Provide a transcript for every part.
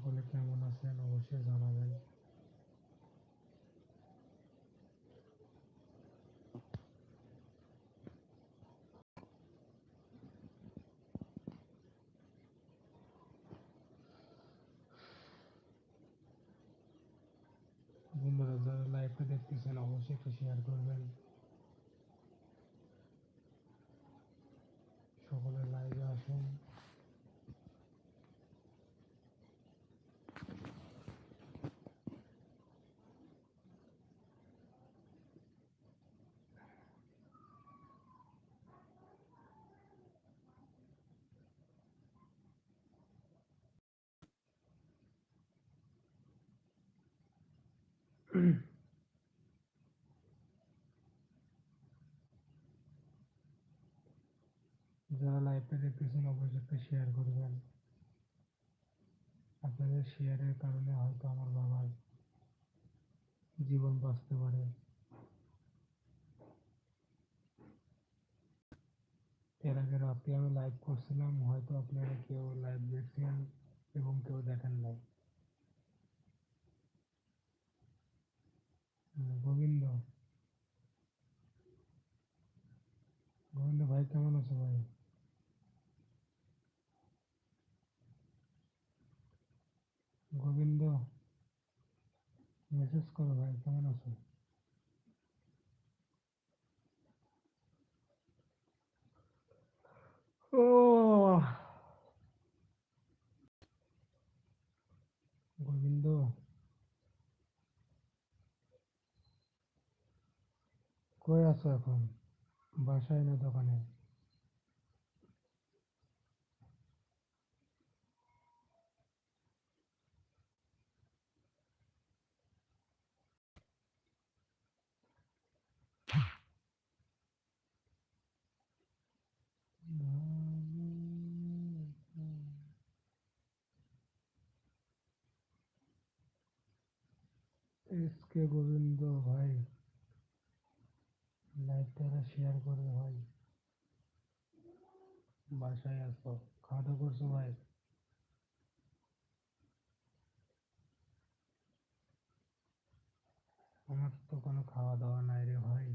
সকলে কেমন আছেন অবশ্যই জানাবেন। লাইভটা দেখতেছেন অবশ্যই একটু শেয়ার করবেন। সকলে লাইভে আসুন। যারা লাইভটা দেখতেছেন, অবশ্যই শেয়ার করবেন আপনাদের শেয়ারের কারণে হয়তো আমার বাবার জীবন বাঁচতে পারে। এর আগে রাতে আমি লাইভ করছিলাম, হয়তো আপনারা কেউ লাইভ দেখছেন এবং কেউ দেখেন নাই হুম, গোবিন্দ গোবিন্দ ভাই কেমন আছো ভাই গোবিন্দ মেসেজ করো ভাই কেমন আছো? ও গোবিন্দ। কই আছো এখন? বাসায় না দোকানে? এসকে গোবিন্দ ভাই? লাইভটা শেয়ার করে ভাই। বাসায় আসো খাওয়া করছ ভাই? আমার তো কোনো খাওয়া দাওয়া নাই রে ভাই।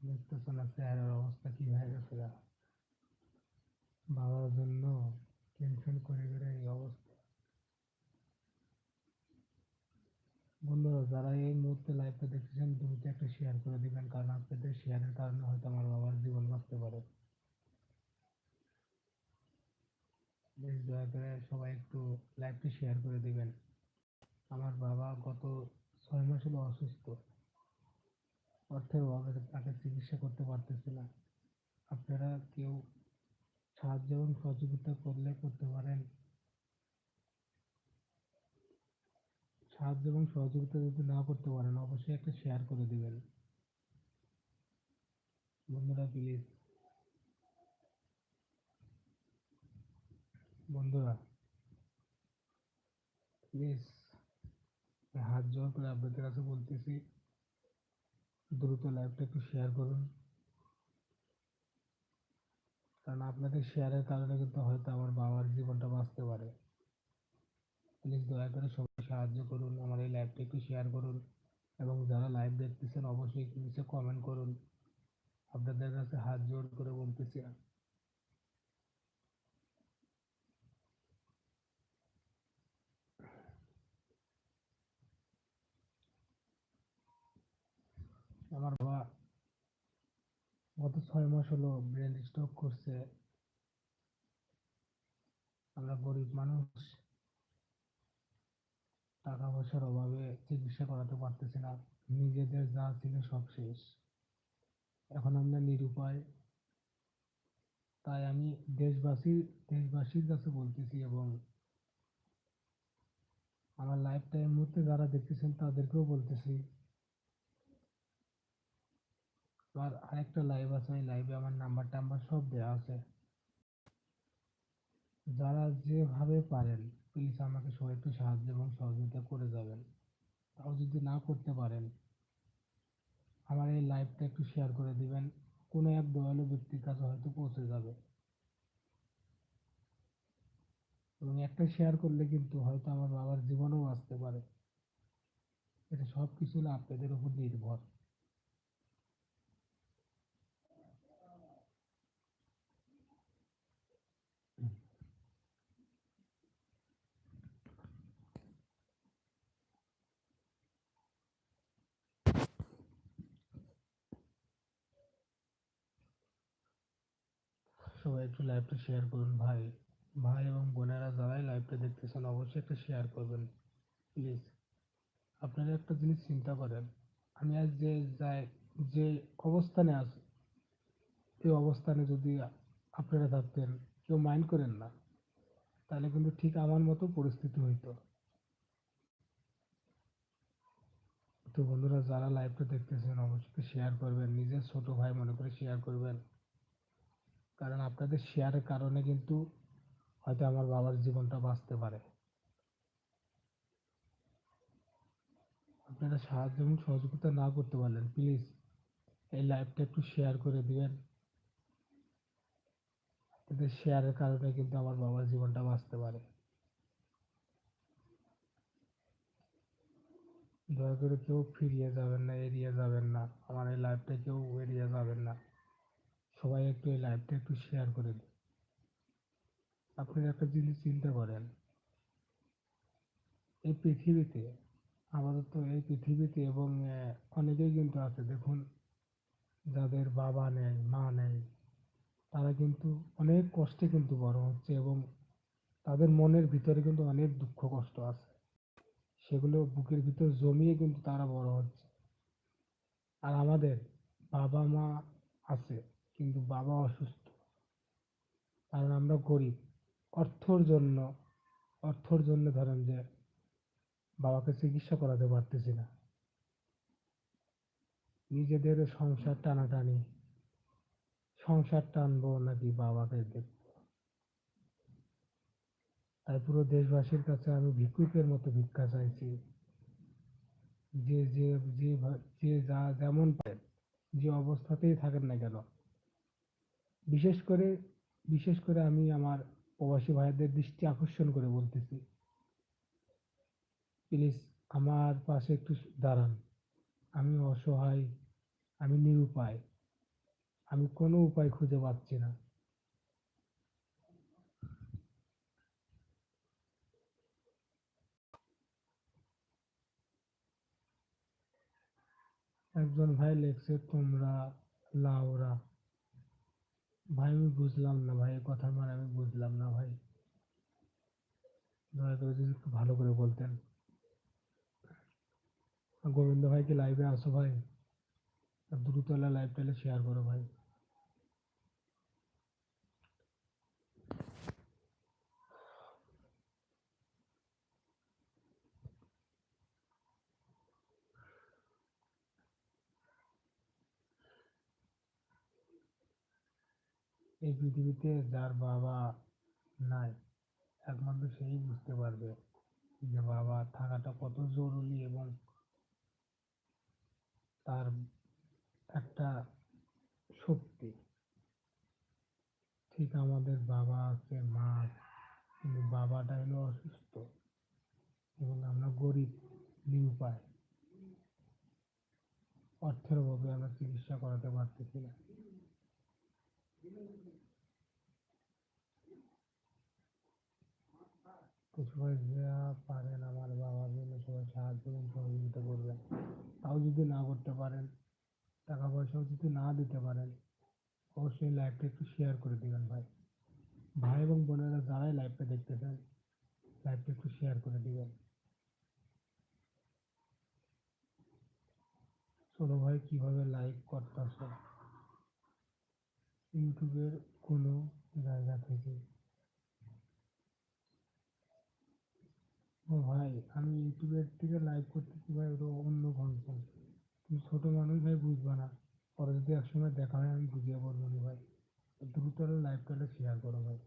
দেখতেছো না চেহারার অবস্থা কি হয়ে গেছে। বাবার জন্য টেনশন করে করে এই অবস্থা বন্ধুরা, যারা এই মুহূর্তে লাইভটা দেখতেছেন দ্রুত একটা শেয়ার করে দিবেন? কারণ আপনাদের শেয়ারের কারণে হয়তো আমার বাবার জীবন বাঁচতে পারে। প্লিজ দয়া করে সবাই একটু লাইভটি শেয়ার করে দিবেন। আমার বাবা গত ছয় মাস হলো অসুস্থ। অর্থের অভাবে তাকে চিকিৎসা করতে পারতেছে না। আপনারা কেউ সাহায্য এবং সহযোগিতা করলে করতে পারেন। সাহায্য এবং সহযোগিতা যদি না করতে পারেন, অবশ্যই একটা শেয়ার করে দিবেন। বন্ধুরা প্লিজ বন্ধুরা প্লিজ হাত জোর করে আপনাদের কাছে বলতেছি, দ্রুত লাইভটা একটু শেয়ার করুন। কারণ আপনাদের শেয়ারের কারণে কিন্তু হয়তো আমার বাবার জীবনটা বাঁচতে পারে। প্লিজ দয়া করে সবাই সাহায্য করুন, আমার এই লাইভটা একটু শেয়ার করুন এবং যারা লাইভ দেখতেছেন অবশ্যই একটু নিচে কমেন্ট করুন। আপনাদের কাছে হাত জোর করে বলতেছি আমার বাবা গত ছয় মাস হলো ব্রেন স্ট্রোক করছে। আমরা গরিব মানুষ। টাকা পয়সার অভাবে চিকিৎসা করাতে পারতেছি না। নিজেদের যা ছিল সব শেষ। এখন আমরা নিরুপায়। তাই আমি দেশবাসী, দেশবাসীর কাছে বলতেছি এবং আমার লাইফ টাইম মধ্যে যারা দেখতেছেন তাদেরকেও বলতেছি। আর আরেকটা লাইভ আছে, ওই লাইভে আমার নাম্বার টাম্বার সব দেওয়া আছে। যারা যেভাবে পারেন প্লিজ আমাকে সবাই একটু সাহায্য এবং সহযোগিতা করে যাবেন। তাও যদি না করতে পারেন, আমার এই লাইভটা একটু শেয়ার করে দিবেন। কোনো এক দয়ালু ব্যক্তির কাছে হয়তো পৌঁছে যাবে। এবং একটা শেয়ার করলে কিন্তু হয়তো আমার বাবার জীবনও বাঁচতে পারে। এটা সব কিছু হলো আপনাদের উপর নির্ভর। সবাই একটু লাইভটা শেয়ার করুন। ভাই ভাই এবং বোনেরা যারাই লাইভটা দেখতেছেন, অবশ্যই একটা শেয়ার করবেন প্লিজ আপনারা একটা জিনিস চিন্তা করেন, আমি আজ যে যাই, যে অবস্থানে আছি, এই অবস্থানে যদি আপনারা থাকতেন, কেউ মাইন্ড করেন না, তাহলে কিন্তু ঠিক আমার মতো পরিস্থিতি হইতো। তো বন্ধুরা, যারা লাইভটা দেখতেছেন, অবশ্যই শেয়ার করবেন, নিজের ছোট ভাই মনে করে শেয়ার করবেন। কারণ আপনাদের শেয়ারের কারণে কিন্তু হয়তো আমার বাবার জীবনটা বাঁচতে পারে। আপনারা সাহায্য এবং সহযোগিতা না করতে পারলেন প্লিজ এই লাইভটা একটু শেয়ার করে দিবেন। আপনাদের শেয়ারের কারণে কিন্তু আমার বাবার জীবনটা বাঁচতে পারে। দয়া করে কেউ ফিরিয়ে যাবেন না, এড়িয়ে যাবেন না। আমার এই লাইভটা কেউ এড়িয়ে যাবেন না। সবাই একটু এই লাইভটা একটু শেয়ার করে দিন আপনারা একটা জিনিস চিন্তা করেন, এই পৃথিবীতে আপাতত এই পৃথিবীতে এবং অনেকেই কিন্তু আছে। দেখুন, যাদের বাবা নেই, মা নেই, তারা কিন্তু অনেক কষ্টে কিন্তু বড় হচ্ছে এবং তাদের মনের ভিতরে কিন্তু অনেক দুঃখ কষ্ট আছে। সেগুলো বুকের ভিতর জমিয়ে কিন্তু তারা বড় হচ্ছে। আর আমাদের বাবা মা আছে কিন্তু বাবা অসুস্থ। কারণ আমরা গরিব। অর্থর জন্য অর্থর জন্য ধরেন যে বাবাকে চিকিৎসা করাতে পারতেছি না। নিজেদের সংসার টানাটানি। সংসার টানবো নাকি বাবাকে দেখব? তাই পুরো দেশবাসীর কাছে আমি ভিক্ষুকের মতো ভিক্ষা চাইছি। যে যে যে যে, যা যেমন পারেন, যে অবস্থাতেই থাকেন না কেন বিশেষ করে বিশেষ করে আমি আমার প্রবাসী ভাইদের দৃষ্টি আকর্ষণ করে বলতেছি। প্লিজ, আমার পাশে একটু দাঁড়ান। আমি অসহায়, আমি নিরুপায়, আমি কোনো উপায় খুঁজে পাচ্ছি না। একজন ভাই লেখছে, তোমরা লাউরা। ভাই, আমি বুঝলাম না ভাই কথার মানে আমি বুঝলাম না ভাই। দয়া করে যদি একটু ভালো করে বলতেন। গোবিন্দ ভাই কি লাইভে আসো ভাই? দ্রুত লাইভ টাইলে শেয়ার করো ভাই। এই পৃথিবীতে যার বাবা নাই, একমাত্র সেই বুঝতে পারবে যে বাবা থাকাটা কত জরুরি এবং তার একটা শক্তি। ঠিক আমাদের বাবা আছে, মা কিন্তু বাবাটা হলো অসুস্থ এবং আমরা গরিব নিরুপায় অর্থের অভাবে আমরা চিকিৎসা করাতে পারতেছি না। সবাই যা পারেন, আমার বাবার জন্য সবাই সাহায্য এবং সহযোগিতা করবেন তাও যদি না করতে পারেন, টাকা পয়সাও যদি না দিতে পারেন, অবশ্যই লাইভটা একটু শেয়ার করে দিবেন ভাই। ভাই এবং বোনেরা যারাই লাইভটা দেখতেছেন লাইভটা একটু শেয়ার করে দিবেন। ছোট ভাই, কীভাবে লাইক করতেছ ইউটিউবের কোনো জায়গা থেকে ও ভাই আমি ইউটিউবের থেকে লাইভ করতেছি ভাই ওটা অন্য কনসেপ্ট তুমি ছোট মানুষ ভাই বুঝবে না। পরে যদি একসময় দেখা হয়, আমি বুঝিয়ে বলব ভাই। দ্রুত লাইভটা শেয়ার করো ভাই।